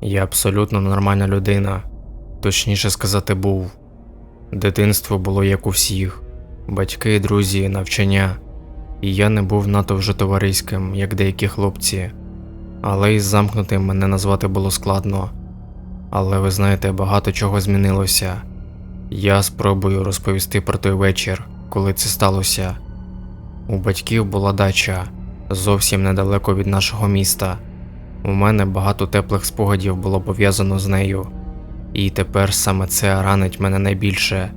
Я абсолютно нормальна людина, точніше сказати, був. Дитинство було як у всіх: батьки, друзі, навчання. І я не був надто вже товариським, як деякі хлопці, але із замкнутим мене назвати було складно. Але ви знаєте, багато чого змінилося. Я спробую розповісти про той вечір, коли це сталося. У батьків була дача зовсім недалеко від нашого міста. У мене багато теплих спогадів було пов'язано з нею, і тепер саме це ранить мене найбільше.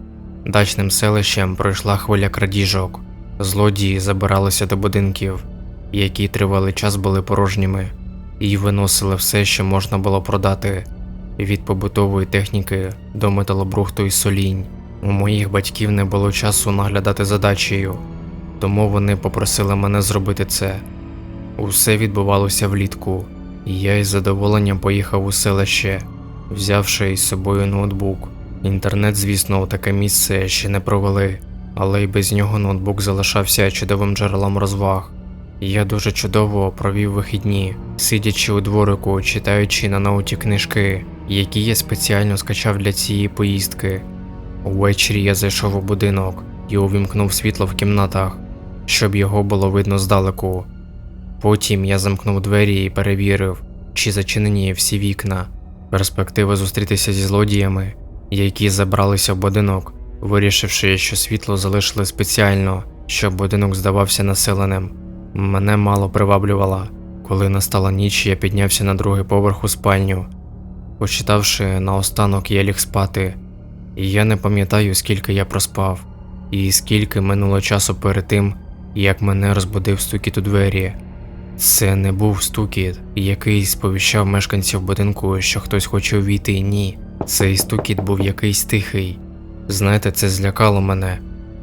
Дачним селищем пройшла хвиля крадіжок. Злодії забиралися до будинків, які тривалий час були порожніми, і виносили все, що можна було продати, від побутової техніки до металобрухту і солінь. У моїх батьків не було часу наглядати за дачею, тому вони попросили мене зробити це. Усе відбувалося влітку, я із задоволенням поїхав у селище, взявши із собою ноутбук. Інтернет, звісно, у таке місце ще не провели, але й без нього ноутбук залишався чудовим джерелом розваг. Я дуже чудово провів вихідні, сидячи у дворику, читаючи на ноуті книжки, які я спеціально скачав для цієї поїздки. Увечері я зайшов у будинок і увімкнув світло в кімнатах, щоб його було видно здалеку. Потім я замкнув двері і перевірив, чи зачинені всі вікна. Перспектива зустрітися зі злодіями, які забралися в будинок, вирішивши, що світло залишили спеціально, щоб будинок здавався населеним. Мене мало приваблювала. Коли настала ніч, я піднявся на другий поверх у спальню. Почитавши наостанок, я ліг спати, і я не пам'ятаю, скільки я проспав, і скільки минуло часу перед тим, як мене розбудив стукіт у двері. Це не був стукіт, який сповіщав мешканців будинку, що хтось хоче увійти. Ні. Цей стукіт був якийсь тихий. Знаєте, це злякало мене.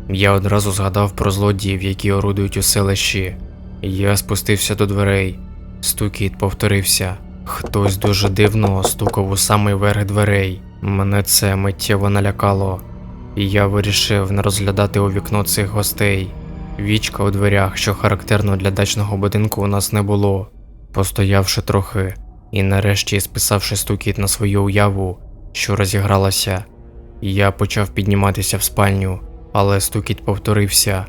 Я одразу згадав про злодіїв, які орудують у селищі. Я спустився до дверей. Стукіт повторився. Хтось дуже дивно стукав у самий верх дверей. Мене це миттєво налякало, і я вирішив не розглядати у вікно цих гостей. Вічка у дверях, що характерно для дачного будинку, у нас не було. Постоявши трохи і нарешті списавши стукіт на свою уяву, що розігралася, я почав підніматися в спальню, але стукіт повторився,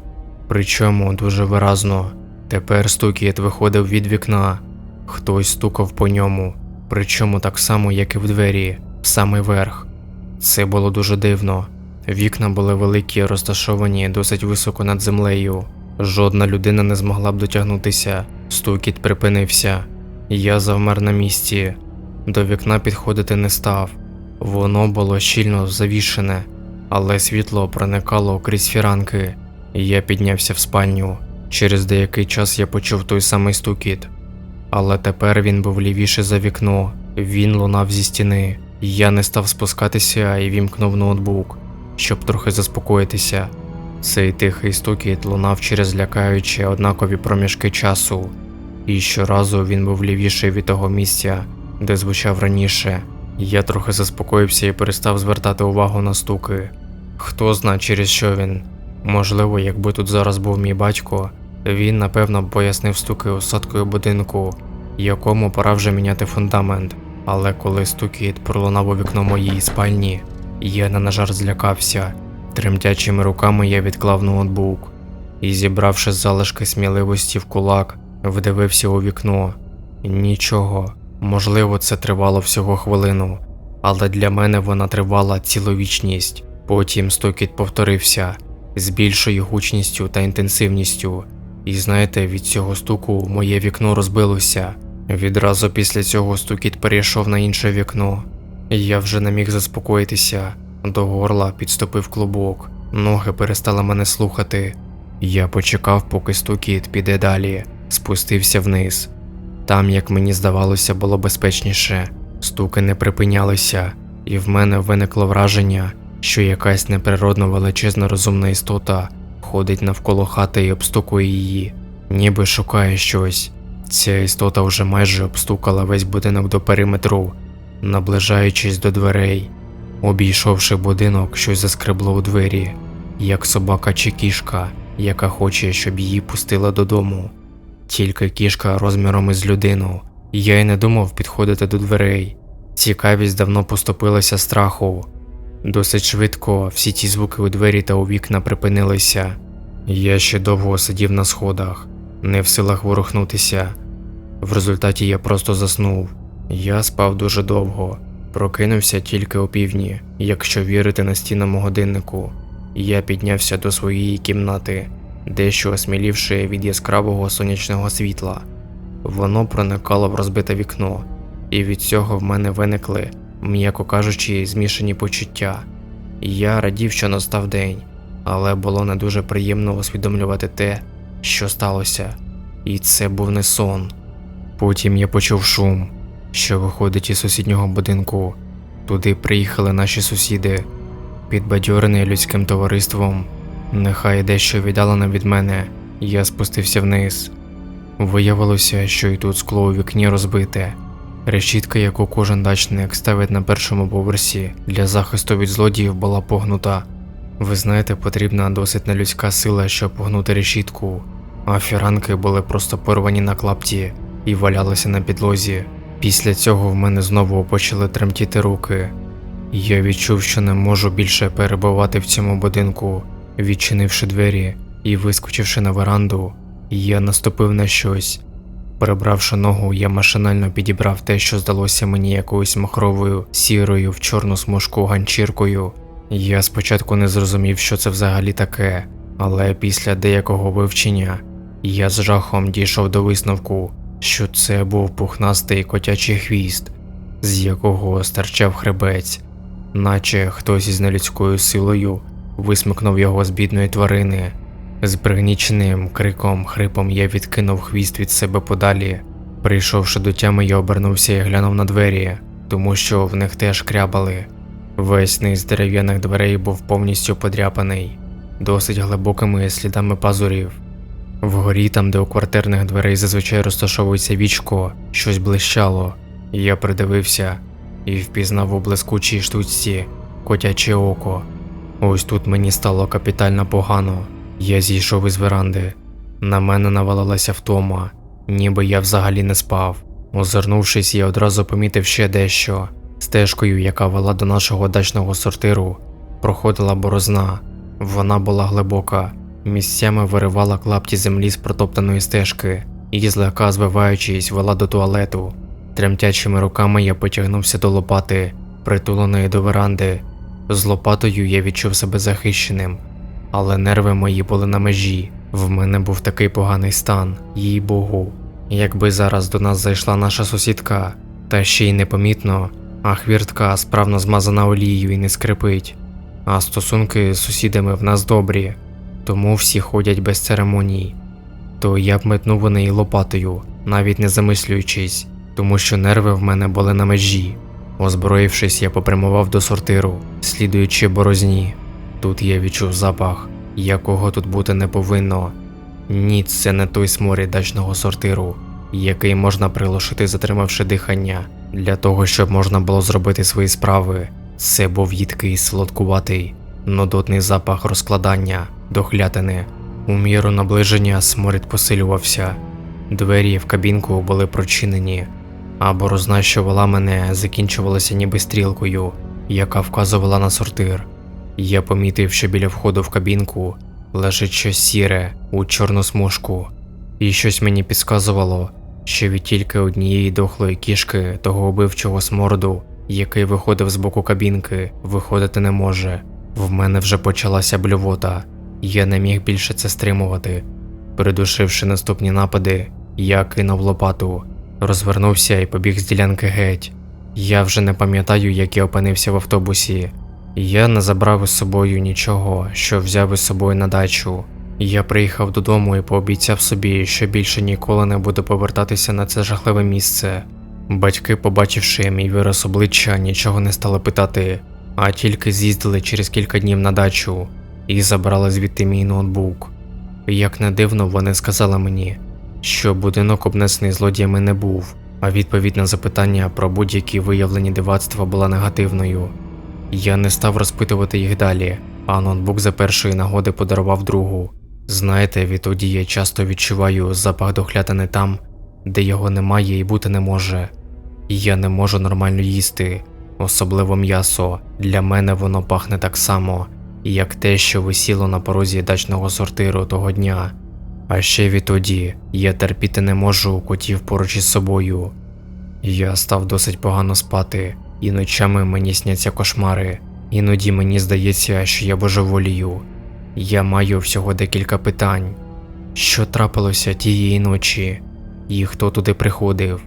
причому дуже виразно. Тепер стукіт виходив від вікна, хтось стукав по ньому, причому так само, як і в двері, в самий верх. Це було дуже дивно. Вікна були великі, розташовані досить високо над землею. Жодна людина не змогла б дотягнутися. Стукіт припинився. Я завмер на місці. До вікна підходити не став. Воно було щільно завішене, але світло проникало крізь фіранки. Я піднявся в спальню. Через деякий час я почув той самий стукіт. Але тепер він був лівіше за вікно, він лунав зі стіни. Я не став спускатися і вімкнув ноутбук щоб трохи заспокоїтися. Цей тихий стукіт лунав через лякаючі однакові проміжки часу, і щоразу він був лівіший від того місця, де звучав раніше. Я трохи заспокоївся і перестав звертати увагу на стуки. Хто зна, через що він. Можливо, якби тут зараз був мій батько, він напевно пояснив стуки осадкою будинку, якому пора вже міняти фундамент. Але коли стукіт пролунав у вікно моєї спальні, я не на жарт злякався. Тремтячими руками я відклав ноутбук і, зібравши залишки сміливості в кулак, вдивився у вікно. Нічого, можливо, це тривало всього хвилину, але для мене вона тривала цілу вічність. Потім стукіт повторився з більшою гучністю та інтенсивністю, і знаєте, від цього стуку моє вікно розбилося. Відразу після цього стукіт перейшов на інше вікно. Я вже не міг заспокоїтися, до горла підступив клубок, ноги перестали мене слухати. Я почекав, поки стукіт піде далі, спустився вниз. Там, як мені здавалося, було безпечніше, стуки не припинялися, і в мене виникло враження, що якась неприродно величезна розумна істота ходить навколо хати і обстукує її, ніби шукає щось. Ця істота вже майже обстукала весь будинок до периметру наближаючись до дверей. Обійшовши будинок, щось заскребло у двері, як собака чи кішка, яка хоче, щоб її пустила додому. Тільки кішка розміром із людину. Я й не думав підходити до дверей. Цікавість давно поступилася страху. Досить швидко всі ті звуки у двері та у вікна припинилися. Я ще довго сидів на сходах, не в силах ворухнутися. В результаті я просто заснув. Я спав дуже довго, прокинувся тільки опівдні, якщо вірити на настінному годиннику. Я піднявся до своєї кімнати, дещо осмілівши від яскравого сонячного світла. Воно проникало в розбите вікно, і від цього в мене виникли, м'яко кажучи, змішані почуття. Я радів, що настав день, але було не дуже приємно усвідомлювати те, що сталося, і це був не сон. Потім я почув шум, що виходить із сусіднього будинку. Туди приїхали наші сусіди, підбадьорений людським товариством. Нехай дещо віддалено від мене, я спустився вниз. Виявилося, що і тут скло у вікні розбите. Решітка, яку кожен дачник ставить на першому поверсі для захисту від злодіїв, була погнута. Ви знаєте, потрібна досить нелюдська сила, щоб погнути решітку, а фіранки були просто порвані на клапті і валялися на підлозі. Після цього в мене знову почали тремтіти руки. Я відчув, що не можу більше перебувати в цьому будинку, відчинивши двері і вискочивши на веранду, я наступив на щось. Перебравши ногу, я машинально підібрав те, що здалося мені якоюсь махровою, сірою в чорну смужку ганчіркою. Я спочатку не зрозумів, що це взагалі таке, але після деякого вивчення я з жахом дійшов до висновку, що це був пухнастий котячий хвіст, з якого стирчав хребець, наче хтось із нелюдською силою висмикнув його з бідної тварини. З пригніченим криком, хрипом я відкинув хвіст від себе подалі. Прийшовши до тями, я обернувся і глянув на двері, тому що в них теж крябали. Весь низ дерев'яних дверей був повністю подряпаний, досить глибокими слідами пазурів. Вгорі, там, де у квартирних дверей зазвичай розташовується вічко, щось блищало. Я придивився і впізнав у блискучій штучці котяче око. Ось тут мені стало капітально погано. Я зійшов із веранди. На мене навалилася втома, ніби я взагалі не спав. Озирнувшись, я одразу помітив ще дещо. Стежкою, яка вела до нашого дачного сортиру, проходила борозна. Вона була глибока, місцями виривала клапті землі з протоптаної стежки і, злегка звиваючись, вела до туалету. Тремтячими руками я потягнувся до лопати, притуленої до веранди. З лопатою я відчув себе захищеним, але нерви мої були на межі. В мене був такий поганий стан, їй богу. Якби зараз до нас зайшла наша сусідка, та ще й непомітно, а хвіртка справно змазана олією і не скрипить. А стосунки з сусідами в нас добрі, тому всі ходять без церемоній. То я б метнув у неї лопатою, навіть не замислюючись, тому що нерви в мене були на межі. Озброївшись, я попрямував до сортиру, слідуючи борозні. Тут я відчув запах, якого тут бути не повинно. Ні, це не той сморід дачного сортиру, який можна прилушити, затримавши дихання, для того, щоб можна було зробити свої справи. Це був їдкий, солодкуватий, нудотний запах розкладання, дохлятини. У міру наближення сморід посилювався. Двері в кабінку були прочинені, а борозна, що вела мене, закінчувалася ніби стрілкою, яка вказувала на сортир. Я помітив, що біля входу в кабінку лежить щось сіре у чорну смужку, і щось мені підказувало, що від тільки однієї дохлої кішки того убивчого сморду, який виходив з боку кабінки, виходити не може. В мене вже почалася блювота, я не міг більше це стримувати. Придушивши наступні напади, я кинув лопату, розвернувся і побіг з ділянки геть. Я вже не пам'ятаю, як я опинився в автобусі. Я не забрав із собою нічого, що взяв із собою на дачу. Я приїхав додому і пообіцяв собі, що більше ніколи не буду повертатися на це жахливе місце. Батьки, побачивши мій вираз обличчя, нічого не стали питати, а тільки з'їздили через кілька днів на дачу і забрали звідти мій ноутбук. Як не дивно, вони сказали мені, що будинок обнесений злодіями не був, а відповідь на запитання про будь-які виявлені дивацтва була негативною. Я не став розпитувати їх далі, а ноутбук за першої нагоди подарував другу. Знаєте, відтоді я часто відчуваю запах дохлятини там, де його немає і бути не може. Я не можу нормально їсти, особливо м'ясо. Для мене воно пахне так само, як те, що висіло на порозі дачного сортиру того дня. А ще відтоді я терпіти не можу котів поруч із собою. Я став досить погано спати, і ночами мені сняться кошмари. Іноді мені здається, що я божеволію. Я маю всього декілька питань. Що трапилося тієї ночі? І хто туди приходив?